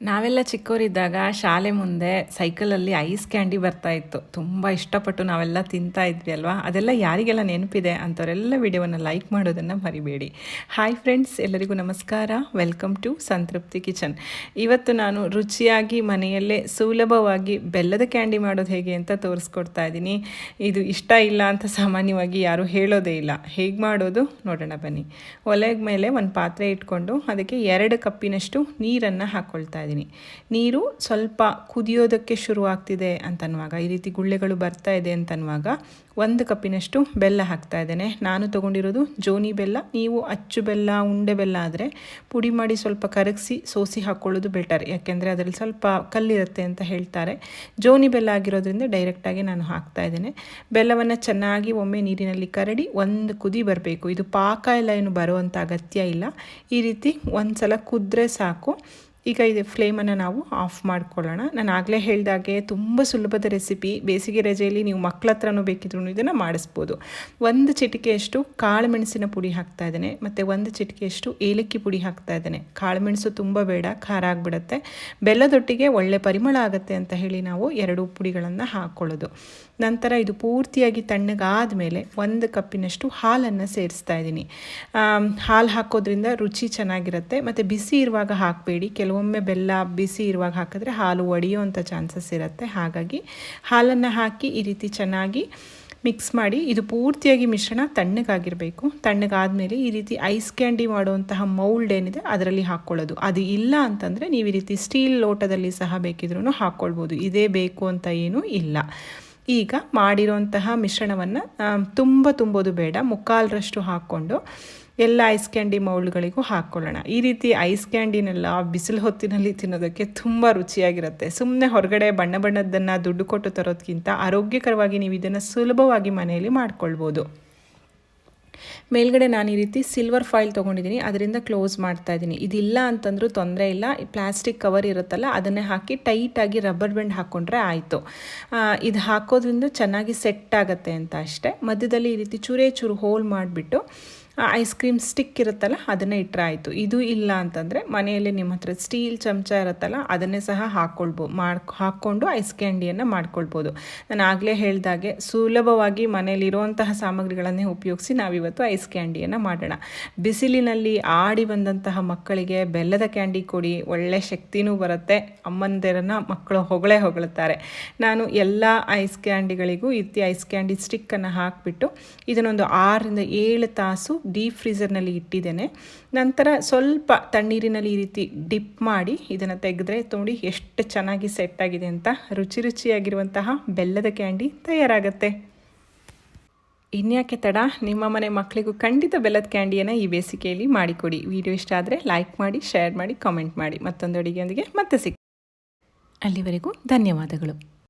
ನಾವೆಲ್ಲ ಚಿಕ್ಕವರಿದ್ದಾಗ ಶಾಲೆ ಮುಂದೆ ಸೈಕಲಲ್ಲಿ ಐಸ್ ಕ್ಯಾಂಡಿ ಬರ್ತಾ ಇತ್ತು. ತುಂಬ ಇಷ್ಟಪಟ್ಟು ನಾವೆಲ್ಲ ತಿಂತಾ ಇದ್ವಿ ಅಲ್ವಾ? ಅದೆಲ್ಲ ಯಾರಿಗೆಲ್ಲ ನೆನಪಿದೆ ಅಂಥವರೆಲ್ಲ ವಿಡಿಯೋವನ್ನು ಲೈಕ್ ಮಾಡೋದನ್ನು ಮರಿಬೇಡಿ. ಹಾಯ್ ಫ್ರೆಂಡ್ಸ್ ಎಲ್ಲರಿಗೂ ನಮಸ್ಕಾರ. ವೆಲ್ಕಮ್ ಟು ಸಂತೃಪ್ತಿ ಕಿಚನ್ ಇವತ್ತು ನಾನು ರುಚಿಯಾಗಿ, ಮನೆಯಲ್ಲೇ ಸುಲಭವಾಗಿ ಬೆಲ್ಲದ ಕ್ಯಾಂಡಿ ಮಾಡೋದು ಹೇಗೆ ಅಂತ ತೋರಿಸ್ಕೊಡ್ತಾ ಇದ್ದೀನಿ. ಇದು ಇಷ್ಟ ಇಲ್ಲ ಅಂತ ಸಾಮಾನ್ಯವಾಗಿ ಯಾರೂ ಹೇಳೋದೇ ಇಲ್ಲ. ಹೇಗೆ ಮಾಡೋದು? ನೋಡೋಣ ಬನ್ನಿ. ಒಲೆ ಮೇಲೆ ಒಂದು ಪಾತ್ರೆ ಇಟ್ಕೊಂಡು ಅದಕ್ಕೆ ಎರಡು ಕಪ್ಪಿನಷ್ಟು ನೀರನ್ನು ಹಾಕ್ಕೊಳ್ತಾ ಇದ್ದೀನಿ ನೀರು ಸ್ವಲ್ಪ ಕುದಿಯೋದಕ್ಕೆ ಶುರುವಾಗ್ತಿದೆ ಅಂತನ್ನುವಾಗ, ಈ ರೀತಿ ಗುಳ್ಳೆಗಳು ಬರ್ತಾ ಇದೆ ಅಂತನ್ನುವಾಗ ಒಂದು ಕಪ್ಪಿನಷ್ಟು ಬೆಲ್ಲ ಹಾಕ್ತಾ ಇದ್ದೇನೆ ನಾನು ತೊಗೊಂಡಿರೋದು ಜೋನಿ ಬೆಲ್ಲ, ನೀವು ಅಚ್ಚು ಬೆಲ್ಲ, ಉಂಡೆ ಬೆಲ್ಲ ಆದರೆ ಪುಡಿ ಮಾಡಿ ಸ್ವಲ್ಪ ಕರಗಿಸಿ ಸೋಸಿ ಹಾಕ್ಕೊಳ್ಳೋದು ಬೆಟರ್. ಯಾಕೆಂದರೆ ಅದರಲ್ಲಿ ಸ್ವಲ್ಪ ಕಲ್ಲಿರುತ್ತೆ ಅಂತ ಹೇಳ್ತಾರೆ. ಜೋನಿ ಬೆಲ್ಲ ಆಗಿರೋದ್ರಿಂದ ಡೈರೆಕ್ಟಾಗಿ ನಾನು ಹಾಕ್ತಾ ಇದ್ದೇನೆ ಬೆಲ್ಲವನ್ನು ಚೆನ್ನಾಗಿ ಒಮ್ಮೆ ನೀರಿನಲ್ಲಿ ಕರಡಿ ಒಂದು ಕುದಿ ಬರಬೇಕು. ಇದು ಪಾಕ ಎಲ್ಲ ಏನು ಬರುವಂಥ ಅಗತ್ಯ ಇಲ್ಲ. ಈ ರೀತಿ ಒಂದು ಸಲ ಕುದ್ರೆ ಸಾಕು. ಈಗ ಇದು ಫ್ಲೇಮನ್ನು ನಾವು ಆಫ್ ಮಾಡ್ಕೊಳ್ಳೋಣ. ನಾನು ಆಗಲೇ ಹೇಳಿದಾಗೆ ತುಂಬ ಸುಲಭದ ರೆಸಿಪಿ. ಬೇಸಿಗೆ ರಜೆಯಲ್ಲಿ ನೀವು ಮಕ್ಕಳ ಹತ್ರನೂ ಬೇಕಿದ್ರು ಇದನ್ನು ಮಾಡಿಸ್ಬೋದು. ಒಂದು ಚಿಟಿಕೆಯಷ್ಟು ಕಾಳು ಮೆಣಸಿನ ಪುಡಿ ಹಾಕ್ತಾ ಇದ್ದೇನೆ. ಮತ್ತು ಒಂದು ಚಿಟಿಕೆಯಷ್ಟು ಏಲಕ್ಕಿ ಪುಡಿ ಹಾಕ್ತಾ ಇದ್ದೇನೆ. ಕಾಳು ಮೆಣಸು ತುಂಬ ಬೇಡ, ಖಾರ ಆಗಿಬಿಡುತ್ತೆ. ಬೆಲ್ಲದೊಟ್ಟಿಗೆ ಒಳ್ಳೆ ಪರಿಮಳ ಆಗುತ್ತೆ ಅಂತ ಹೇಳಿ ನಾವು ಎರಡು ಪುಡಿಗಳನ್ನು ಹಾಕ್ಕೊಳ್ಳೋದು ನಂತರ ಇದು ಪೂರ್ತಿಯಾಗಿ ತಣ್ಣಗಾದ ಮೇಲೆ ಒಂದು ಕಪ್ಪಿನಷ್ಟು ಹಾಲನ್ನು ಸೇರಿಸ್ತಾ ಇದ್ದೀನಿ. ಹಾಲು ಹಾಕೋದ್ರಿಂದ ರುಚಿ ಚೆನ್ನಾಗಿರುತ್ತೆ. ಮತ್ತು ಬಿಸಿ ಇರುವಾಗ ಹಾಕಬೇಡಿ. ಕೆಲವೊಮ್ಮೆ ಬೆಲ್ಲ ಬಿಸಿ ಇರುವಾಗ ಹಾಕಿದ್ರೆ ಹಾಲು ಒಡೆಯುವಂಥ ಚಾನ್ಸಸ್ ಇರುತ್ತೆ. ಹಾಗಾಗಿ ಹಾಲನ್ನು ಹಾಕಿ ಈ ರೀತಿ ಚೆನ್ನಾಗಿ ಮಿಕ್ಸ್ ಮಾಡಿ ಇದು ಪೂರ್ತಿಯಾಗಿ ಮಿಶ್ರಣ ತಣ್ಣಗಾಗಿರಬೇಕು. ತಣ್ಣಗಾದಮೇಲೆ ಈ ರೀತಿ ಐಸ್ ಕ್ಯಾಂಡಿ ಮಾಡುವಂತಹ ಮೌಲ್ಡ್ ಏನಿದೆ ಅದರಲ್ಲಿ ಹಾಕ್ಕೊಳ್ಳೋದು. ಅದು ಇಲ್ಲ ಅಂತಂದರೆ ನೀವು ಈ ರೀತಿ ಸ್ಟೀಲ್ ಲೋಟದಲ್ಲಿ ಸಹ ಬೇಕಿದ್ರೂ ಹಾಕ್ಕೊಳ್ಬೋದು. ಇದೇ ಬೇಕು ಅಂತ ಏನೂ ಇಲ್ಲ. ಈಗ ಮಾಡಿರೋಂತಹ ಮಿಶ್ರಣವನ್ನು ತುಂಬ ತುಂಬೋದು ಬೇಡ. ಮುಕ್ಕಾಲರಷ್ಟು ಹಾಕ್ಕೊಂಡು ಎಲ್ಲ ಐಸ್ ಕ್ಯಾಂಡಿ ಮೌಲ್ಡ್ಗಳಿಗೂ ಹಾಕ್ಕೊಳ್ಳೋಣ. ಈ ರೀತಿ ಐಸ್ ಕ್ಯಾಂಡಿನೆಲ್ಲ ಬಿಸಿಲು ಹೊತ್ತಿನಲ್ಲಿ ತಿನ್ನೋದಕ್ಕೆ ತುಂಬ ರುಚಿಯಾಗಿರುತ್ತೆ. ಸುಮ್ಮನೆ ಹೊರಗಡೆ ಬಣ್ಣ ಬಣ್ಣದ್ದನ್ನು ದುಡ್ಡು ಕೊಟ್ಟು ತರೋದಕ್ಕಿಂತ ಆರೋಗ್ಯಕರವಾಗಿ ನೀವು ಇದನ್ನು ಸುಲಭವಾಗಿ ಮನೆಯಲ್ಲಿ ಮಾಡ್ಕೊಳ್ಬೋದು. ಮೇಲ್ಗಡೆ ನಾನು ಈ ರೀತಿ ಸಿಲ್ವರ್ ಫಾಯಿಲ್ ತೊಗೊಂಡಿದ್ದೀನಿ. ಅದರಿಂದ ಕ್ಲೋಸ್ ಮಾಡ್ತಾ ಇದ್ದೀನಿ. ಇದಿಲ್ಲ ಅಂತಂದರೂ ತೊಂದರೆ ಇಲ್ಲ. ಪ್ಲಾಸ್ಟಿಕ್ ಕವರ್ ಇರುತ್ತಲ್ಲ, ಅದನ್ನೇ ಹಾಕಿ ಟೈಟಾಗಿ ರಬ್ಬರ್ ಬ್ಯಾಂಡ್ ಹಾಕ್ಕೊಂಡ್ರೆ ಆಯಿತು. ಇದು ಹಾಕೋದ್ರಿಂದ ಚೆನ್ನಾಗಿ ಸೆಟ್ ಆಗುತ್ತೆ ಅಂತ ಅಷ್ಟೇ. ಮಧ್ಯದಲ್ಲಿ ಈ ರೀತಿ ಚೂರೇ ಚೂರು ಹೋಲ್ ಮಾಡಿಬಿಟ್ಟು ಐಸ್ ಕ್ರೀಮ್ ಸ್ಟಿಕ್ ಇರುತ್ತಲ್ಲ, ಅದನ್ನೇ ಇಟ್ಟರೆ ಆಯಿತು. ಇದು ಇಲ್ಲ ಅಂತಂದರೆ ಮನೆಯಲ್ಲಿ ನಿಮ್ಮ ಹತ್ರ ಸ್ಟೀಲ್ ಚಮಚ ಇರುತ್ತಲ್ಲ, ಅದನ್ನೇ ಸಹ ಹಾಕ್ಕೊಳ್ಬೋದು ಮಾಡಿ, ಹಾಕ್ಕೊಂಡು ಐಸ್ ಕ್ಯಾಂಡಿಯನ್ನು ಮಾಡ್ಕೊಳ್ಬೋದು. ನಾನು ಆಗಲೇ ಹೇಳಿದಾಗೆ ಸುಲಭವಾಗಿ ಮನೆಯಲ್ಲಿರುವಂತಹ ಸಾಮಗ್ರಿಗಳನ್ನೇ ಉಪಯೋಗಿಸಿ ನಾವಿವತ್ತು ಐಸ್ ಕ್ಯಾಂಡಿಯನ್ನು ಮಾಡೋಣ. ಬಿಸಿಲಿನಲ್ಲಿ ಆಡಿ ಬಂದಂತಹ ಮಕ್ಕಳಿಗೆ ಬೆಲ್ಲದ ಕ್ಯಾಂಡಿ ಕೊಡಿ, ಒಳ್ಳೆ ಶಕ್ತಿನೂ ಬರುತ್ತೆ. ಅಮ್ಮಂದಿರನ್ನು ಮಕ್ಕಳು ಹೊಗಳೇ ಹೊಗಳುತ್ತಾರೆ ನಾನು ಎಲ್ಲ ಐಸ್ ಕ್ಯಾಂಡಿಗಳಿಗೂ ಇತ್ತಿ ಐಸ್ ಕ್ಯಾಂಡಿ ಸ್ಟಿಕ್ಕನ್ನು ಹಾಕಿಬಿಟ್ಟು, ಇದನ್ನೊಂದು ಆರರಿಂದ ಏಳು ತಾಸು ಡೀಪ್ ಫ್ರೀಸರ್ನಲ್ಲಿ ಇಟ್ಟಿದ್ದೇನೆ. ನಂತರ ಸ್ವಲ್ಪ ತಣ್ಣೀರಿನಲ್ಲಿ ಈ ರೀತಿ ಡಿಪ್ ಮಾಡಿ ಇದನ್ನು ತೆಗೆದ್ರೆ ನೋಡಿ ಎಷ್ಟು ಚೆನ್ನಾಗಿ ಸೆಟ್ ಆಗಿದೆ ಅಂತ. ರುಚಿ ರುಚಿಯಾಗಿರುವಂತಹ ಬೆಲ್ಲದ ಕ್ಯಾಂಡಿ ತಯಾರಾಗುತ್ತೆ. ಇನ್ಯಾಕೆ ತಡ? ನಿಮ್ಮ ಮನೆ ಮಕ್ಕಳಿಗೂ ಖಂಡಿತ ಬೆಲ್ಲದ ಕ್ಯಾಂಡಿಯನ್ನು ಈ ಬೇಸಿಗೆಯಲ್ಲಿ ಮಾಡಿಕೊಡಿ. ವಿಡಿಯೋ ಇಷ್ಟ ಆದರೆ ಲೈಕ್ ಮಾಡಿ, ಶೇರ್ ಮಾಡಿ, ಕಾಮೆಂಟ್ ಮಾಡಿ. ಮತ್ತೊಂದು ಅಡುಗೆಯೊಂದಿಗೆ ಮತ್ತೆ ಸಿಕ್ ಅಲ್ಲಿವರೆಗೂ ಧನ್ಯವಾದಗಳು.